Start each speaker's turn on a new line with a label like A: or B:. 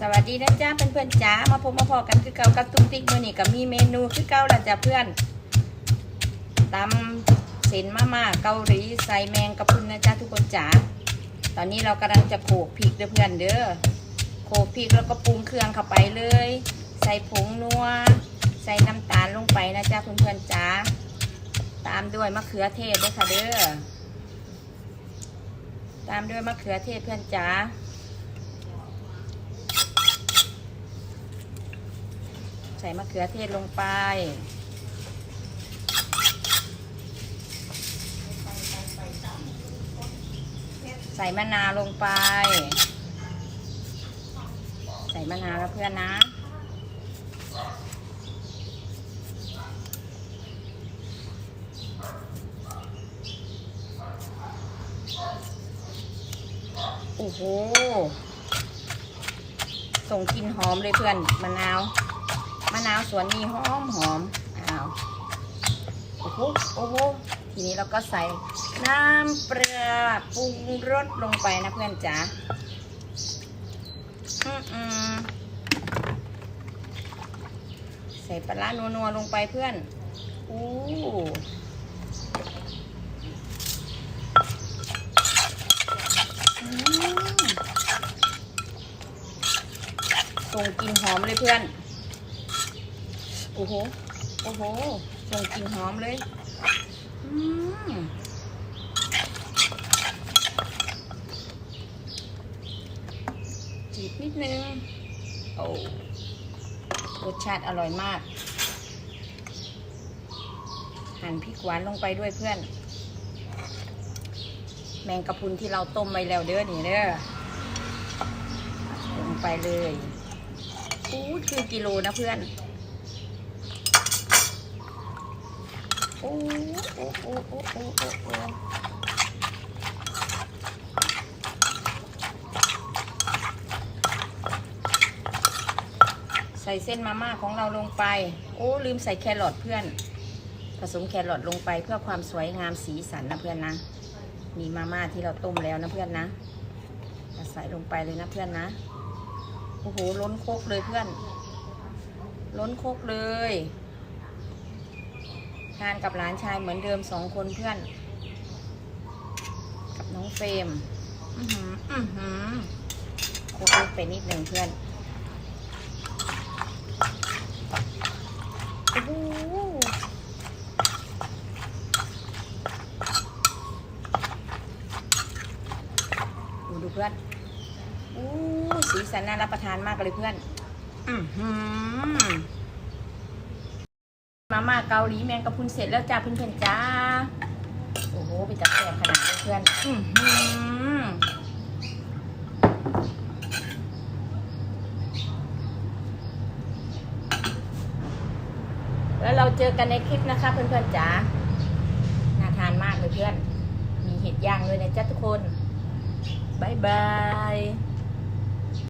A: สวัสดีนะจ้าเพื่อนๆจ้ามาพบมาพอกันคือเก่ากับตุ้งติ๊กมือนี่ก็มีเมนูคือเก่าละจ้ะเพื่อนตำเส้นมาม่าเกาหลีใส่แมงกะพรุนนะจ้าทุกคนจ้าตอนนี้เรากำลังจะโขลกพริกเด้อเพื่อนเด้อโขลกพริกแล้วก็ปรุงเครื่องเข้าไปเลย ใส่ผงนัวใส่น้ำตาลลงไปนะจ้าเพื่อนๆจ้าตามด้วยมะเขือเทศด้วยค่ะเด้อตามด้วยมะเขือเทศเพื่อนจ้า ใส่มะเขือเทศลงไป ใส่มะนาวลงไป ใส่มะนาวแล้วเพื่อนนะโอ้โห ส่งกลิ่นหอมเลยเพื่อนมะนาวะนาวสวนนี้หอมหอมอ้าวโอ้โหโอ้โหทีนี้เราก็ใส่น้ำปลาปรุงรสลงไปนะเพื่อนจ๋าอืมอใส่ปลาร้านัวๆลงไปเพื่อนอู้อืมส่งกลิ่นหอมเลยเพื่อน โอ้โห โอ้โหส่งกลิ่นหอมเลย อืมจีบนิดนึง โอ้รสชาติอร่อยมาก หั่นพริกหวานลงไปด้วยเพื่อน แมงกะพรุนที่เราต้มไว้แล้วเด้อนี่เด้อลงไปเลยอู้คือกิโลนะเพื่อน อ้โอ้โอ้โอ้โอ้โอ้โอ้ใส่เส้นมาม่าของเราลงไป โอ้ลืมใส่แครอทเพื่อน ผสมแครอทลงไปเพื่อความสวยงามสีสันนะเพื่อนนะ มีมาม่าที่เราต้มแล้วนะเพื่อนนะใส่ลงไปเลยนะเพื่อนนะ โอ้โหล้นโคกเลยเพื่อน ล้นโคกเลย ทานกับหลานชายเหมือนเดิมสองคนเพื่อน กับน้องเฟรมอือหืออือหือคกเล็กไปนิดหนึ่งเพื่อนโอ้โหดูดูเพื่อนอู้สีสันน่ารับประทานมากเลยเพื่อน อือหือ มาม่าเกาหลีแมงกะพรุนเสร็จแล้วจ้าเพื่อนๆจ้า โอ้โหไปจับแสบขนาดเพื่อนแล้วเราเจอกันในคลิปนะคะเพื่อนๆจ้า น่าทานมากเลยเพื่อน มีเห็ดย่างด้วยนะจ๊ะทุกคนบายบาย